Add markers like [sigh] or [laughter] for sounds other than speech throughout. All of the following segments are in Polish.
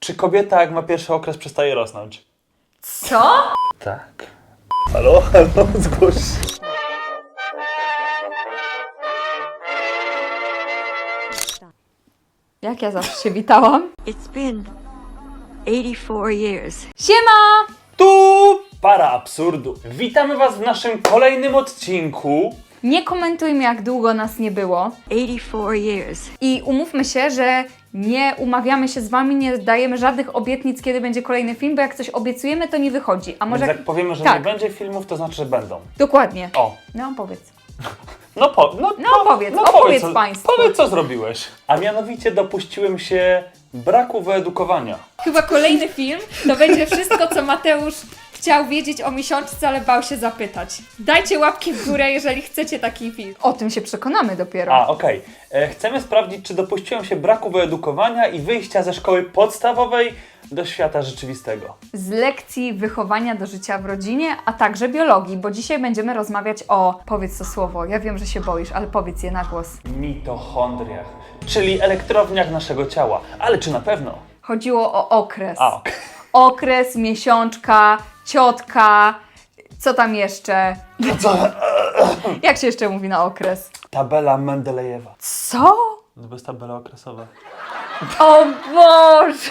Czy kobieta, jak ma pierwszy okres, przestaje rosnąć? Co? Tak. Halo, halo, zgłoś. Jak ja zawsze się witałam? It's been 84 years. Siema! Tu para absurdu. Witamy Was w naszym kolejnym odcinku. Nie komentujmy, jak długo nas nie było. 84 years. I umówmy się, że nie umawiamy się z wami, nie dajemy żadnych obietnic, kiedy będzie kolejny film, bo jak coś obiecujemy, to nie wychodzi. A może. Więc jak powiemy, że tak. nie będzie filmów, to znaczy, że będą. Dokładnie. O, No powiedz. [laughs] no, po, no, No powiedz, opowiedz co, państwu. Powiedz, co zrobiłeś. A mianowicie dopuściłem się braku wyedukowania. Chyba kolejny film to będzie wszystko, co Mateusz chciał wiedzieć o miesiączce, ale bał się zapytać. Dajcie łapki w górę, jeżeli chcecie taki film. O tym się przekonamy dopiero. A, okej. E, Chcemy sprawdzić, czy dopuściłem się braku wyedukowania i wyjścia ze szkoły podstawowej do świata rzeczywistego. z lekcji wychowania do życia w rodzinie, a także biologii, bo dzisiaj będziemy rozmawiać o, powiedz to słowo, ja wiem, że się boisz, ale powiedz je na głos. Mitochondriach, czyli elektrowniach naszego ciała. Ale czy na pewno? Chodziło o okres. A, okej. Okres, miesiączka, ciotka, co tam jeszcze? Co? Jak się jeszcze mówi na okres? Tabela Mendelejewa. Co? No bo jest tabela okresowa. O Boże!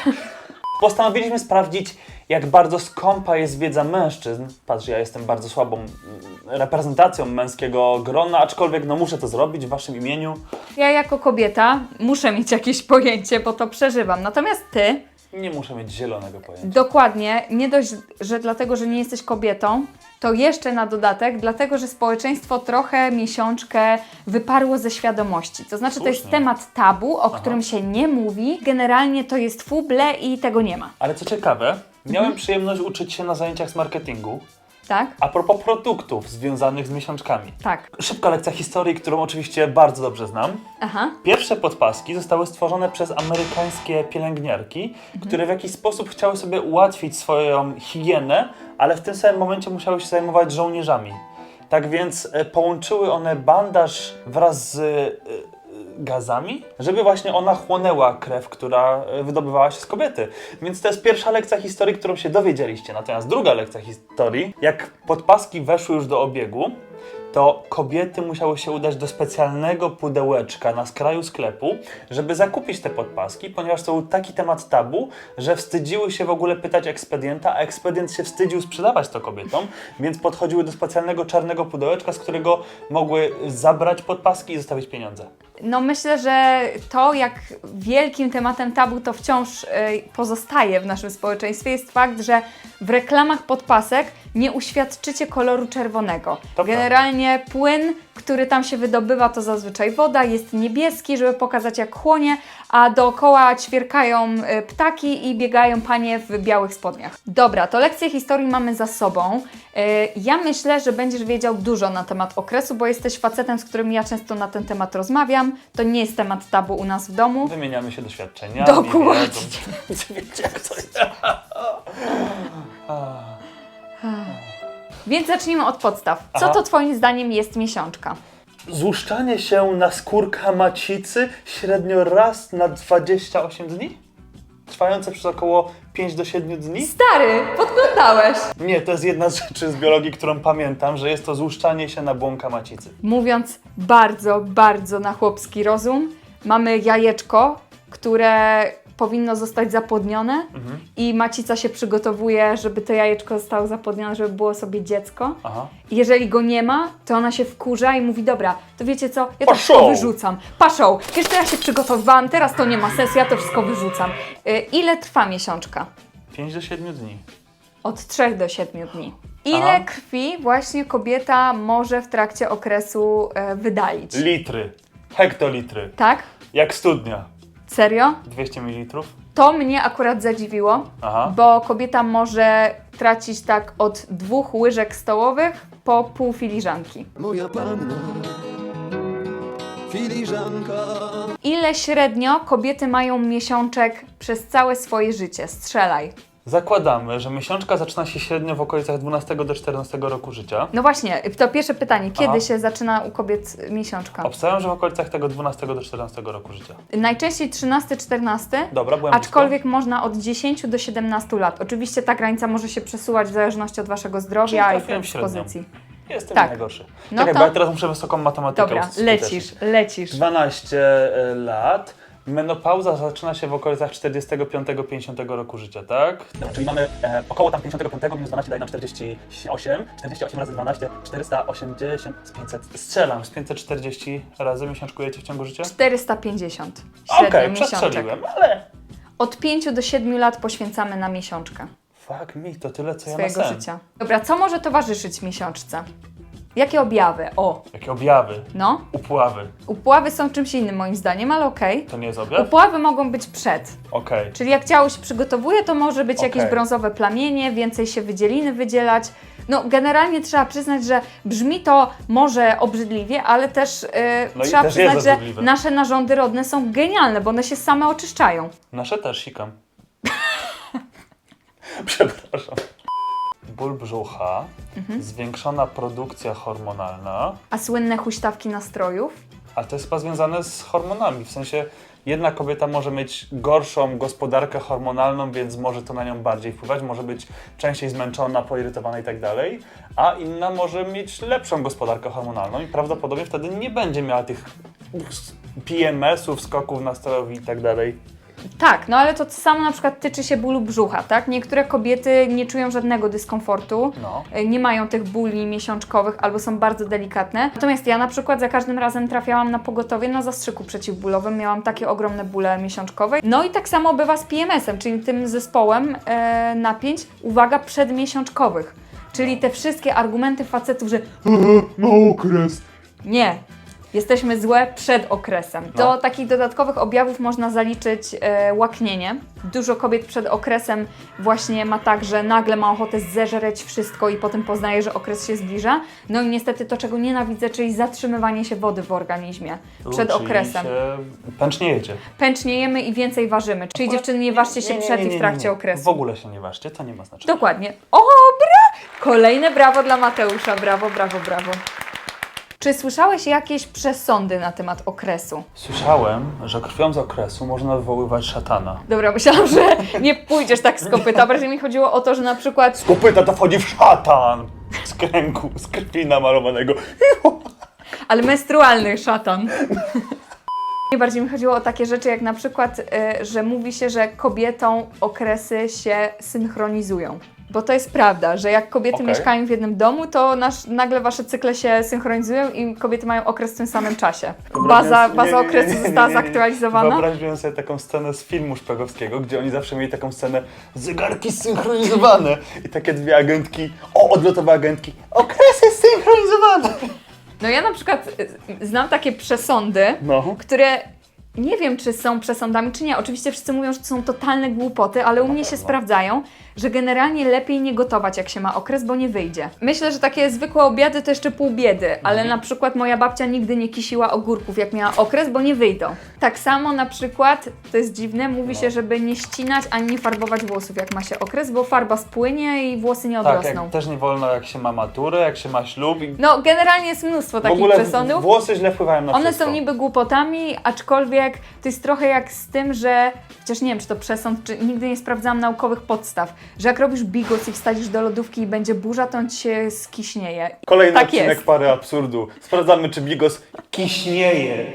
Postanowiliśmy sprawdzić, jak bardzo skąpa jest wiedza mężczyzn. Patrz, ja jestem bardzo słabą mm, reprezentacją męskiego grona, aczkolwiek no muszę to zrobić w waszym imieniu. Ja jako kobieta muszę mieć jakieś pojęcie, bo to przeżywam. Natomiast ty, Nie muszę mieć zielonego pojęcia. Dokładnie, nie dość, że dlatego, że nie jesteś kobietą, to jeszcze na dodatek, dlatego, że społeczeństwo trochę miesiączkę wyparło ze świadomości. To znaczy, to jest Słusznie. temat tabu, o którym się nie mówi. Generalnie to jest fuble i tego nie ma. Ale co ciekawe, miałem przyjemność uczyć się na zajęciach z marketingu Tak? a propos produktów związanych z miesiączkami. Tak. Szybka lekcja historii, którą oczywiście bardzo dobrze znam. Aha. Pierwsze podpaski zostały stworzone przez amerykańskie pielęgniarki, które w jakiś sposób chciały sobie ułatwić swoją higienę, ale w tym samym momencie musiały się zajmować żołnierzami. Tak więc e, połączyły one bandaż wraz z e, gazami, żeby właśnie ona chłonęła krew, która e, wydobywała się z kobiety. Więc to jest pierwsza lekcja historii, którą się dowiedzieliście. Natomiast druga lekcja historii, jak podpaski weszły już do obiegu, to kobiety musiały się udać do specjalnego pudełeczka na skraju sklepu, żeby zakupić te podpaski, ponieważ to był taki temat tabu, że wstydziły się w ogóle pytać ekspedienta, a ekspedient się wstydził sprzedawać to kobietom, więc podchodziły do specjalnego czarnego pudełeczka, z którego mogły zabrać podpaski i zostawić pieniądze. No myślę, że to, jak wielkim tematem tabu to wciąż y, pozostaje w naszym społeczeństwie, jest fakt, że w reklamach podpasek nie uświadczycie koloru czerwonego. To Generalnie płyn, który tam się wydobywa, to zazwyczaj woda, jest niebieski, żeby pokazać jak chłonie, a dookoła ćwierkają y, ptaki i biegają panie w białych spodniach. Dobra, to lekcję historii mamy za sobą. Y, Ja myślę, że będziesz wiedział dużo na temat okresu, bo jesteś facetem, z którym ja często na ten temat rozmawiam. To nie jest temat tabu u nas w domu. Wymieniamy się doświadczeniami. Dokładnie. wiedzą. [laughs] Wiecie jak to jest. Więc zacznijmy od podstaw. Co Aha. to Twoim zdaniem jest miesiączka? Złuszczanie się na skórka macicy średnio raz na 28 dni? Trwające przez około 5 do 7 dni? Stary, podglądałeś! Nie, to jest jedna z rzeczy z biologii, którą pamiętam, że jest to złuszczanie się na błąka macicy. Mówiąc bardzo, bardzo na chłopski rozum, mamy jajeczko, które powinno zostać zapłodnione i macica się przygotowuje, żeby to jajeczko zostało zapłodnione, żeby było sobie dziecko. Aha. Jeżeli go nie ma, to ona się wkurza i mówi, dobra, to wiecie co, ja to Paszą! wszystko wyrzucam. Paszą, to ja się przygotowywałam, teraz to nie ma sensu, ja to wszystko wyrzucam. Y, ile trwa miesiączka? 5 do 7 dni. Od 3 do 7 dni. Ile Aha. krwi właśnie kobieta może w trakcie okresu e, wydalić? Litry. Hektolitry. Tak? Jak studnia. Serio? 200 ml. To mnie akurat zadziwiło, Aha. bo kobieta może tracić tak od dwóch łyżek stołowych po pół filiżanki. Moja panna, filiżanka. Ile średnio kobiety mają miesiączek przez całe swoje życie? Strzelaj. Zakładamy, że miesiączka zaczyna się średnio w okolicach 12 do 14 roku życia. No właśnie, to pierwsze pytanie. Kiedy Aha. się zaczyna u kobiet miesiączka? Obstawiam, że w okolicach tego 12 do 14 roku życia. Najczęściej 13-14. Dobra, byłem Aczkolwiek można od 10 do 17 lat. Oczywiście ta granica może się przesuwać w zależności od waszego zdrowia Czyli i trafiłem w średnią. blisko. Jestem Tak. najgorszy. No Czekaj, to- bo ja teraz muszę wysoką matematykę Dobra, lecisz, lecisz. 12 e, lat. Menopauza zaczyna się w okolicach 45-50 roku życia, tak? czyli mamy e, około tam 55 minus 12 daje nam 48. 48 razy 12, 480 z 500. Strzelam, z 540 razy miesiączkujecie w ciągu życia? 450 Okej, miesiączek. przestrzeliłem, ale... Od 5 do 7 lat poświęcamy na miesiączkę Fuck me, to tyle co ja na swojego sen. życia. Dobra, co może towarzyszyć miesiączce? Jakie objawy? O, Jakie objawy, no. upławy. Upławy są czymś innym moim zdaniem, ale okej. To nie jest objaw? Upławy mogą być przed. Okej. Czyli jak ciało się przygotowuje, to może być jakieś Okej. brązowe plamienie, więcej się wydzieliny wydzielać. No generalnie trzeba przyznać, że brzmi to może obrzydliwie, ale też, yy, No i trzeba też przyznać, że obrzydliwe. nasze narządy rodne są genialne, bo one się same oczyszczają. Nasze też sikam. [laughs] Przepraszam. Ból brzucha, Mhm. zwiększona produkcja hormonalna, A słynne huśtawki nastrojów? ale to jest chyba związane z hormonami. W sensie jedna kobieta może mieć gorszą gospodarkę hormonalną, więc może to na nią bardziej wpływać, może być częściej zmęczona, poirytowana i tak dalej, a inna może mieć lepszą gospodarkę hormonalną i prawdopodobnie wtedy nie będzie miała tych PMS-ów, skoków nastrojowych i tak dalej. Tak, no ale to samo na przykład tyczy się bólu brzucha, tak? Niektóre kobiety nie czują żadnego dyskomfortu, No. y, nie mają tych bóli miesiączkowych albo są bardzo delikatne. Natomiast ja na przykład za każdym razem trafiałam na pogotowie na zastrzyku przeciwbólowym, miałam takie ogromne bóle miesiączkowe. No i tak samo bywa z PMS-em, czyli tym zespołem e, napięć, uwaga, przedmiesiączkowych. Czyli te wszystkie argumenty facetów, że Ma okres. nie. Jesteśmy złe przed okresem. Do No. takich dodatkowych objawów można zaliczyć e, łaknienie. Dużo kobiet przed okresem właśnie ma tak, że nagle ma ochotę zeżreć wszystko i potem poznaje, że okres się zbliża. No i niestety to, czego nienawidzę, czyli zatrzymywanie się wody w organizmie przed Czyli okresem. Się pęczniejecie. Pęczniejemy i więcej ważymy. Czyli dziewczyny, nie ważcie się przed i w trakcie okresu. W ogóle się nie ważcie, to nie ma znaczenia. Dokładnie. O, bra! Kolejne brawo dla Mateusza. Brawo, brawo, brawo. Czy słyszałeś jakieś przesądy na temat okresu? Słyszałem, że krwią z okresu można wywoływać szatana. Dobra, myślałam, że nie pójdziesz tak z kopyta. Bardziej mi chodziło o to, że na przykład Kopyta to wchodzi w szatan! Z kręgu, z krwi namalowanego. [laughs] ale menstrualny szatan. Nie bardziej mi chodziło o takie rzeczy, jak na przykład, y, że mówi się, że kobietom okresy się synchronizują. Bo to jest prawda, że jak kobiety Okej. mieszkają w jednym domu, to nasz, nagle wasze cykle się synchronizują i kobiety mają okres w tym samym czasie. Baza, baza okresu została zaktualizowana. Wyobraźmy sobie taką scenę z filmu szpiegowskiego, gdzie oni zawsze mieli taką scenę zegarki zsynchronizowane i takie dwie agentki, o, odlotowe agentki, okresy zsynchronizowane! No ja na przykład y, znam takie przesądy, No. które nie wiem, czy są przesądami, czy nie. Oczywiście wszyscy mówią, że to są totalne głupoty, ale u mnie się sprawdzają, że generalnie lepiej nie gotować, jak się ma okres, bo nie wyjdzie. Myślę, że takie zwykłe obiady to jeszcze pół biedy, ale na przykład moja babcia nigdy nie kisiła ogórków, jak miała okres, bo nie wyjdą. Tak samo na przykład, to jest dziwne, mówi się, żeby nie ścinać ani nie farbować włosów, jak ma się okres, bo farba spłynie i włosy nie Tak, odrosną. jak, też nie wolno jak się ma maturę, jak się ma ślub i No, generalnie jest mnóstwo w takich ogóle przesądów. włosy źle wpływają na One wszystko. są niby głupotami, aczkolwiek to jest trochę jak z tym, że chociaż nie wiem, czy to przesąd, czy nigdy nie sprawdzałam naukowych podstaw, że jak robisz bigos i wstawisz do lodówki i będzie burza, to on ci się skiśnieje. Kolejny tak odcinek jest. pary absurdu. Sprawdzamy, czy Bigos kiśnieje.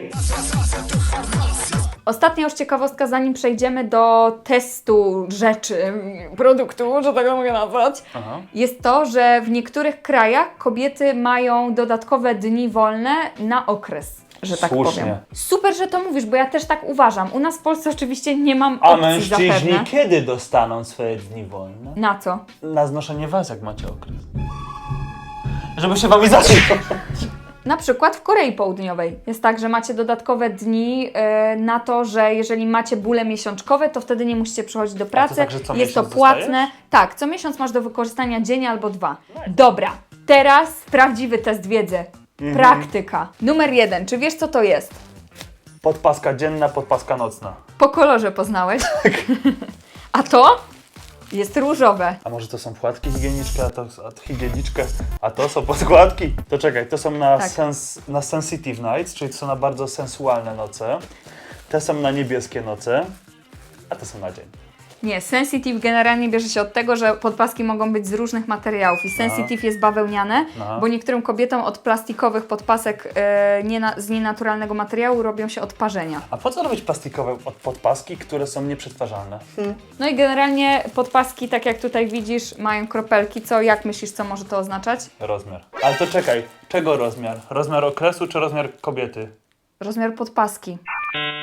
Ostatnia już ciekawostka, zanim przejdziemy do testu rzeczy, produktu, że tak to mogę nazwać, Aha. jest to, że w niektórych krajach kobiety mają dodatkowe dni wolne na okres. Że tak Słusznie. powiem. Super, że to mówisz, bo ja też tak uważam. U nas w Polsce oczywiście nie mam A opcji mężczyźni zapewne. kiedy dostaną swoje dni wolne? Na co? Na znoszenie was, jak macie okres. Żeby się wami zacząć. [laughs] Na przykład w Korei Południowej jest tak, że macie dodatkowe dni e, na to, że jeżeli macie bóle miesiączkowe, to wtedy nie musicie przychodzić do pracy. tak, że co jest to miesiąc płatne. dostajesz? Tak, co miesiąc masz do wykorzystania dzień albo dwa. Dobra, teraz prawdziwy test wiedzy. Mhm. Praktyka. Numer jeden. Czy wiesz, co to jest? Podpaska dzienna, podpaska nocna. Po kolorze poznałeś. Tak. [laughs] A to? Jest różowe. A może to są płatki higieniczne, a to a higieniczkę, a to są podkładki? To czekaj, to są na, Tak. sens, na sensitive nights, czyli to są na bardzo sensualne noce. Te są na niebieskie noce, a te są na dzień. Nie, sensitive generalnie bierze się od tego, że podpaski mogą być z różnych materiałów i sensitive jest bawełniane, No. bo niektórym kobietom od plastikowych podpasek e, niena, z nienaturalnego materiału robią się odparzenia. A po co robić plastikowe od podpaski, które są nieprzetwarzalne? No i generalnie podpaski, tak jak tutaj widzisz, mają kropelki, co jak myślisz, co może to oznaczać? Rozmiar. Ale to czekaj, czego rozmiar? Rozmiar okresu czy rozmiar kobiety? Rozmiar podpaski.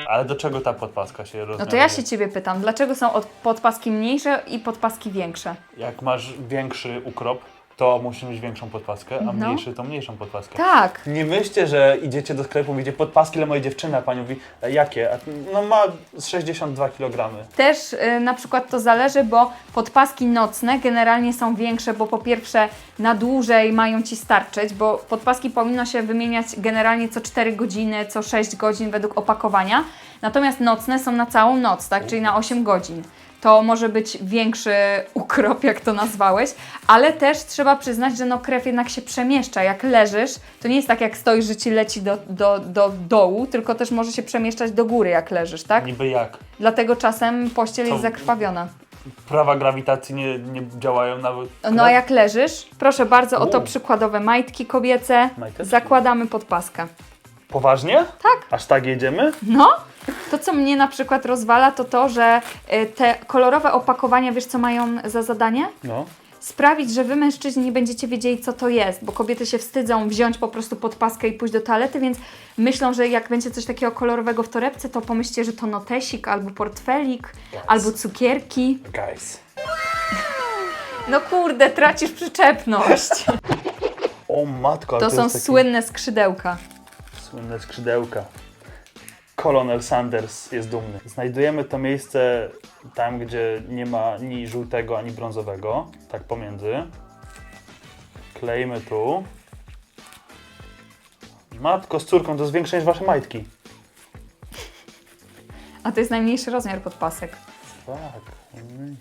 Ale do czego ta podpaska się rozmiaruje? No to ja się Ciebie pytam, dlaczego są od podpaski mniejsze i podpaski większe? Jak masz większy ukrop, to musisz mieć większą podpaskę, a No. mniejszy to mniejszą podpaskę. Tak, Nie myślcie, że idziecie do sklepu, widzicie podpaski dla mojej dziewczyny, a pani mówi, "E, jakie? A, no ma z 62 kg. Też y, na przykład to zależy, bo podpaski nocne generalnie są większe, bo po pierwsze na dłużej mają Ci starczyć, bo podpaski powinno się wymieniać generalnie co 4 godziny, co 6 godzin według opakowania, natomiast nocne są na całą noc, tak, czyli na 8 godzin. To może być większy [laughs] ukrop, jak to nazwałeś, ale też trzeba przyznać, że no krew jednak się przemieszcza. Jak leżysz, to nie jest tak jak stoisz, że Ci leci do, do, do dołu, tylko też może się przemieszczać do góry, jak leżysz, tak? Niby jak? Dlatego czasem pościel jest zakrwawiona. Prawa grawitacji nie, nie działają nawet. No a jak leżysz, proszę bardzo, oto U. przykładowe majtki kobiece. Majteczki. Zakładamy podpaskę. Poważnie? Tak. Aż tak jedziemy? No, to co mnie na przykład rozwala, to to, że y, te kolorowe opakowania, wiesz co mają za zadanie? No. Sprawić, że wy mężczyźni nie będziecie wiedzieli, co to jest, bo kobiety się wstydzą wziąć po prostu podpaskę i pójść do toalety, więc myślą, że jak będzie coś takiego kolorowego w torebce, to pomyślcie, że to notesik, albo portfelik, albo cukierki. Guys. No kurde, tracisz przyczepność. [laughs] O matko, ale To są jest taki słynne skrzydełka. Słynne skrzydełka. Kolonel Sanders jest dumny. Znajdujemy to miejsce tam, gdzie nie ma ani żółtego, ani brązowego. Tak pomiędzy. Kleimy tu. Matko z córką, to jest większe niż wasze majtki. A to jest najmniejszy rozmiar podpasek. Tak. Mm.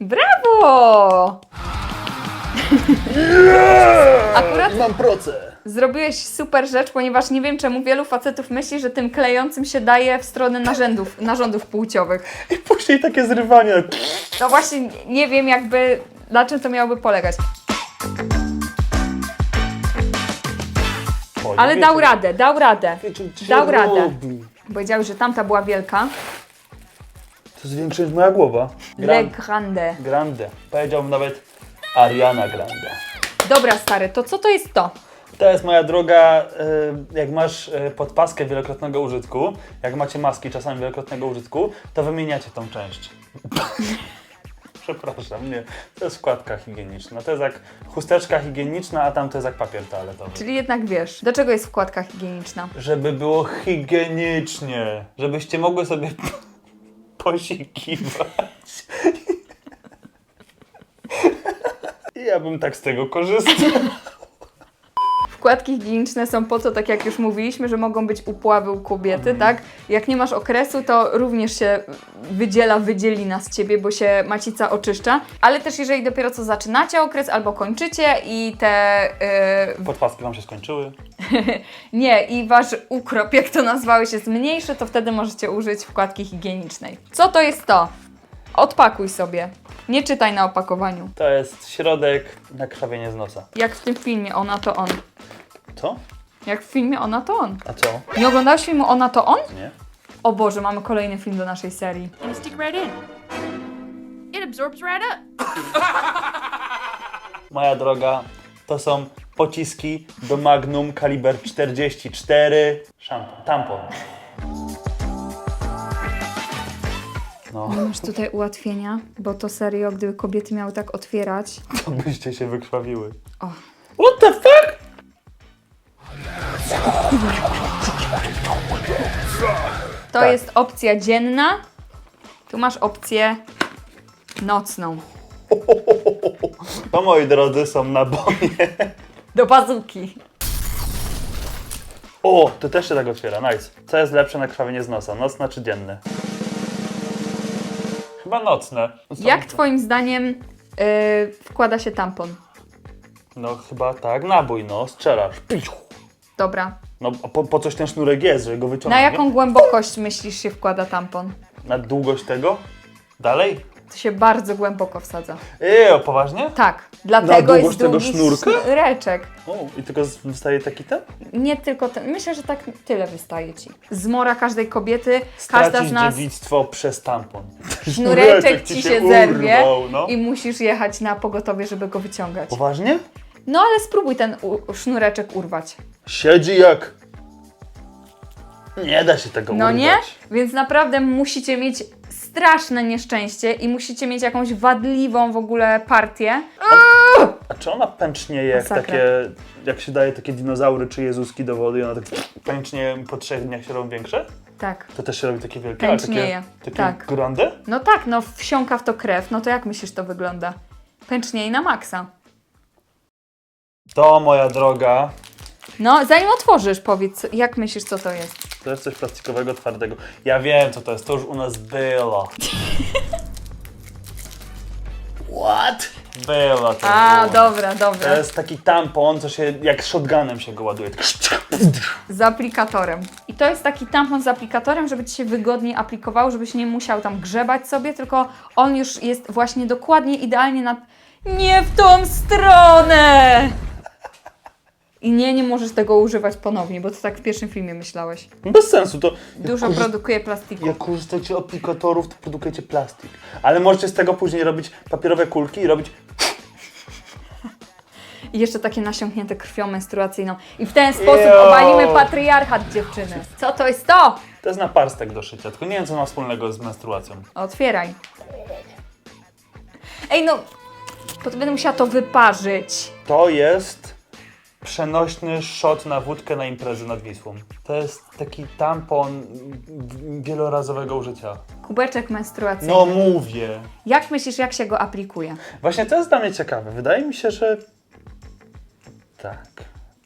Brawo! [laughs] Akurat Mam proce. Zrobiłeś super rzecz, ponieważ nie wiem czemu wielu facetów myśli, że tym klejącym się daje w stronę narządów, narządów płciowych. I później takie zrywanie. No właśnie nie wiem jakby, na czym to miałoby polegać. O, Ale dał wiecie, radę, dał radę. wiecie, co się Dał radę. robi. Że tamta była wielka. To jest niż moja głowa. Le Gran- grande. grande. Powiedziałbym nawet Ariana Grande. Dobra stary, to co to jest to? To jest moja droga, y, jak masz y, podpaskę wielokrotnego użytku, jak macie maski czasami wielokrotnego użytku, to wymieniacie tą część. [laughs] Przepraszam, nie. To jest wkładka higieniczna. To jest jak chusteczka higieniczna, a tam to jest jak papier toaletowy. Czyli jednak wiesz, do czego jest wkładka higieniczna? Żeby było higienicznie. Żebyście mogły sobie [laughs] posikiwać. I [laughs] ja bym tak z tego korzystał. Wkładki higieniczne są po to, tak jak już mówiliśmy, że mogą być upławy u kobiety, tak? Jak nie masz okresu, to również się wydziela wydzielina z ciebie, bo się macica oczyszcza. Ale też jeżeli dopiero co zaczynacie okres albo kończycie i te. Yy, Podpaski wam się skończyły. [laughs] nie, i wasz ukrop, jak to nazwałeś, jest mniejszy, to wtedy możecie użyć wkładki higienicznej. Co to jest to? Odpakuj sobie. Nie czytaj na opakowaniu. To jest środek na krwawienie z nosa. Jak w tym filmie Ona to on. Co? Jak w filmie Ona to on. A co? Nie oglądałeś filmu Ona to on? Nie? O Boże, mamy kolejny film do naszej serii. and stick right in. It absorbs right up. [laughs] Moja droga, to są pociski do Magnum kaliber 44. Szampon, tampon. No, Masz tutaj ułatwienia, bo to serio, gdyby kobiety miały tak otwierać. to byście się wykrwawiły. O. What the fuck? To jest opcja dzienna. Tu masz opcję nocną. To moi drodzy są naboje. Do bazuki. O, to też się tak otwiera, nice. Co jest lepsze na krwawienie z nosa, nocna czy dzienne? Chyba nocne. Co- Jak twoim zdaniem yy, wkłada się tampon? No chyba tak, nabój, no, strzelasz. Piu. Dobra. No a po, po coś ten sznurek jest, żeby go Na wyciągnąć. jaką głębokość myślisz się wkłada tampon? Na długość tego? Dalej? To się bardzo głęboko wsadza. Eee, poważnie? Tak, dlatego długość jest tego długi sznurka? sznureczek. O, i tylko z- wystaje taki ten? Nie tylko ten, myślę, że tak tyle wystaje ci. Zmora każdej kobiety, każda z nas dziewictwo przez tampon. sznureczek [laughs] ci się zerwie urwał, no. i musisz jechać na pogotowie, żeby go wyciągać. Poważnie? No ale spróbuj ten u- sznureczek urwać. Siedzi jak... Nie da się tego No urwać. nie? Więc naprawdę musicie mieć straszne nieszczęście i musicie mieć jakąś wadliwą w ogóle partię. A czy ona pęcznieje jak Masakra. takie... Jak się daje takie dinozaury czy Jezuski do wody i ona tak pęcznie po trzech dniach się robią większe? Tak. To też się robi takie wielkie? ale Pęcznieje, Takie, takie tak. grande? No tak, no wsiąka w to krew, no to jak myślisz to wygląda? Pęczniej na maksa. To, moja droga, No, zanim otworzysz, powiedz, jak myślisz, co to jest? To jest coś plastikowego, twardego. Ja wiem, co to jest. To już u nas było. [laughs] What? Było to A, było. dobra, dobra. To jest taki tampon, co się jak shotgunem się go ładuje. [laughs] Z aplikatorem. I to jest taki tampon z aplikatorem, żeby ci się wygodniej aplikował, żebyś nie musiał tam grzebać sobie, tylko on już jest właśnie dokładnie idealnie na. Nie w tą stronę! I nie, nie możesz tego używać ponownie, bo to tak w pierwszym filmie myślałeś. Bez sensu, to... Dużo korzyst- produkuje plastiku. Jak korzystacie aplikatorów, to produkujecie plastik. Ale możecie z tego później robić papierowe kulki i robić... I jeszcze takie nasiąknięte krwią menstruacyjną. I w ten sposób Jo. obalimy patriarchat dziewczyny. Co to jest to? To jest naparstek do szycia, tylko nie wiem, co ma wspólnego z menstruacją. Otwieraj. Ej, no. Bo to będę musiała to wyparzyć. To jest przenośny shot na wódkę na imprezy nad Wisłą. To jest taki tampon wielorazowego użycia. Kubeczek menstruacyjny. No mówię. Jak myślisz, jak się go aplikuje? Właśnie to jest dla mnie ciekawe. Wydaje mi się, że tak.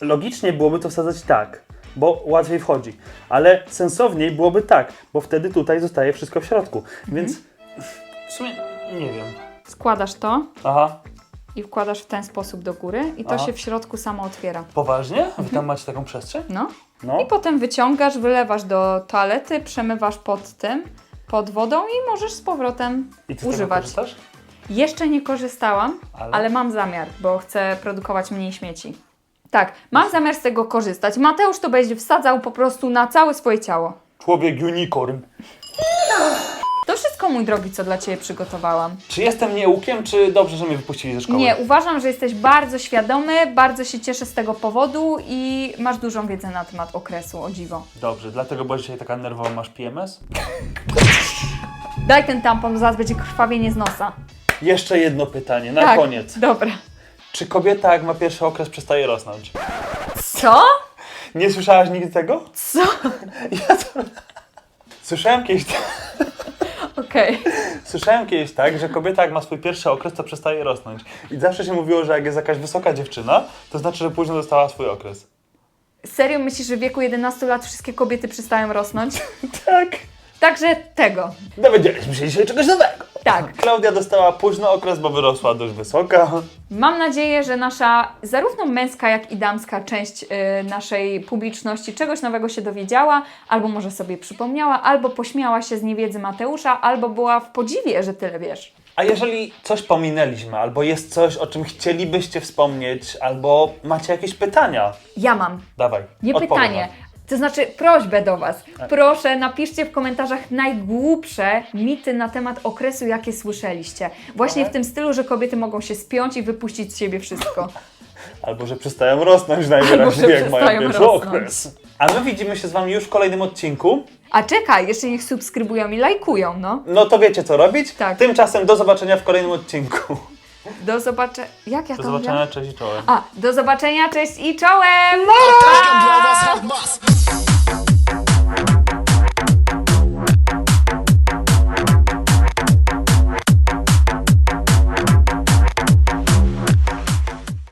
Logicznie byłoby to wsadzać tak, bo łatwiej wchodzi. Ale sensowniej byłoby tak, bo wtedy tutaj zostaje wszystko w środku. Więc w sumie nie wiem. Składasz to Aha, i wkładasz w ten sposób do góry i to Aha. się w środku samo otwiera. poważnie? Wy tam macie taką przestrzeń? No. No. I potem wyciągasz, wylewasz do toalety, przemywasz pod tym, pod wodą i możesz z powrotem I ty z tego używać. korzystasz? Jeszcze nie korzystałam, Ale? ale? mam zamiar, bo chcę produkować mniej śmieci. Tak, mam zamiar z tego korzystać. Mateusz to będzie wsadzał po prostu na całe swoje ciało. Człowiek unicorn. [laughs] To wszystko, mój drogi, co dla Ciebie przygotowałam. Czy jestem nieukiem, czy dobrze, że mnie wypuścili ze szkoły? Nie, uważam, że jesteś bardzo świadomy, bardzo się cieszę z tego powodu i masz dużą wiedzę na temat okresu, o dziwo. Dobrze, dlatego byłaś dzisiaj taka nerwowa, masz PMS? Daj ten tampon, zaraz będzie krwawienie z nosa. Jeszcze jedno pytanie, na tak, koniec. Dobra. Czy kobieta, jak ma pierwszy okres, przestaje rosnąć? Co? Nie słyszałaś nigdy tego? Co? Ja to... Słyszałem kiedyś, Okej. słyszałem kiedyś tak, że kobieta jak ma swój pierwszy okres, to przestaje rosnąć. I zawsze się mówiło, że jak jest jakaś wysoka dziewczyna, to znaczy, że późno dostała swój okres. Serio myślisz, że w wieku 11 lat wszystkie kobiety przestają rosnąć? [laughs] Tak. Także tego. Dowiedzieliśmy się dzisiaj czegoś nowego. Tak. [laughs] Klaudia dostała późno okres, bo wyrosła dość wysoka. Mam nadzieję, że nasza zarówno męska, jak i damska część y, naszej publiczności czegoś nowego się dowiedziała, albo może sobie przypomniała, albo pośmiała się z niewiedzy Mateusza, albo była w podziwie, że tyle wiesz. A jeżeli coś pominęliśmy, albo jest coś, o czym chcielibyście wspomnieć, albo macie jakieś pytania, Ja mam. dawaj. Nie odpowiem pytanie. To znaczy prośbę do Was. Proszę, napiszcie w komentarzach najgłupsze mity na temat okresu, jakie słyszeliście. Właśnie w tym stylu, że kobiety mogą się spiąć i wypuścić z siebie wszystko. [laughs] Albo że przestają rosnąć najwyraźniej, jak mają przestają pierwszy rosnąć. okres. A my widzimy się z wami już w kolejnym odcinku. A czekaj, jeszcze niech subskrybują i lajkują, no. No to wiecie co robić. Tak. Tymczasem do zobaczenia w kolejnym odcinku. Do zobaczenia. Jak ja Do to zobaczenia, mówiłam? cześć i czołem. A, do zobaczenia, cześć i czołem!